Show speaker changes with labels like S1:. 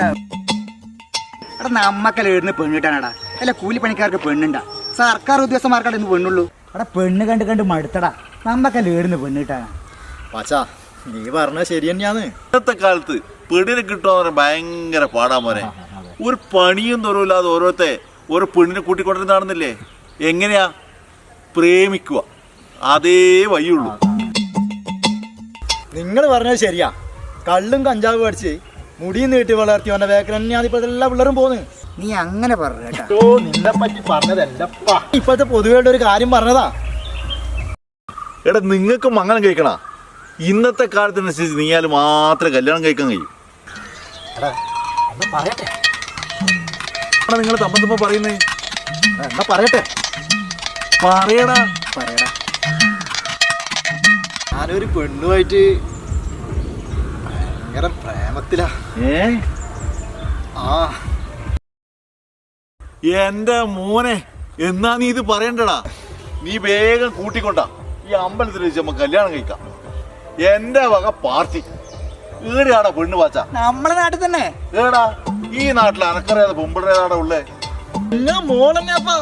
S1: എടാ നമ്മക്കല്ല എഴുതുന്ന പെണ്ണിട്ടാണടാ അല്ല കൂലിപ്പണിക്കാർക്ക് പെണ്ണുണ്ടാ. സർക്കാർ ഉദ്യോഗസ്ഥന്മാർക്കടെ ഇന്ന് പെണ്ണുള്ളൂ. അവിടെ പെണ്ണ് കണ്ട് കണ്ട് മടുത്തടാ. നമ്മക്കല്ല എഴുതുന്ന പെണ്ണിട്ടാണ്
S2: പാച്ചാ നീ പറഞ്ഞ ശരി തന്നെയാന്ന്
S3: ഇന്നത്തെ കാലത്ത് പെണ്ണിനെ കിട്ടുക ഭയങ്കര പാടാ മോനെ. ഒരു പണിയും തൊരവില്ലാതെ ഓരോരുത്തെ ഓരോ പെണ്ണിനെ കൂട്ടിക്കൊണ്ടിരുന്ന നടന്നില്ലേ എങ്ങനെയാ? പ്രേമിക്കുക. അതേ വഴിയുള്ളൂ.
S2: നിങ്ങൾ പറഞ്ഞത് ശരിയാ. കള്ളും കഞ്ചാവ് പഠിച്ച് മുടിയും നീട്ടി വളർത്തി വന്ന വേക്കൻ തന്നെയാണ് ഇപ്പൊ എല്ലാ പിള്ളേരും പോകുന്നത്
S1: നീ അങ്ങനെ പറഞ്ഞു
S2: നിന്നെ പറ്റി ഇപ്പോഴത്തെ പൊതുവെയുള്ള ഒരു കാര്യം പറഞ്ഞതാ.
S3: എടാ നിങ്ങൾക്ക് മംഗളം കഴിക്കണ? ഇന്നത്തെ കാലത്തിനനുസരിച്ച് നീയാൽ മാത്രമേ കല്യാണം കഴിക്കാൻ കഴിയും. നിങ്ങൾ തമ്മ പറയുന്നേ?
S2: എടാ, എന്നാ പറയട്ടെ.
S3: പറയടാ.
S1: പറയടാ.
S2: ഞാനൊരു പെണ്ണുമായിട്ട് ഭയങ്കര പ്രേമത്തിലാ.
S3: ഏ?
S2: ആ.
S3: എന്റെ മോനെ എന്നാ നീ ഇത് പറയണ്ടടാ? നീ വേഗം കൂട്ടിക്കൊണ്ടാ. ഈ അമ്പലത്തിൽ വെച്ച് നമ്മ കല്യാണം കഴിക്കാം. എന്റെ വക പാർട്ടി. ഏടെയാടാ പെണ്ണു വാച്ച.
S1: നമ്മളെ നാട്ടിൽ തന്നെ.
S3: ഏടാ ഈ നാട്ടിൽ അനക്കറിയാതെ പൊമ്പിടേതാടാ ഉള്ളേ?
S2: നിങ്ങൾ മോളന്നെപ്പാ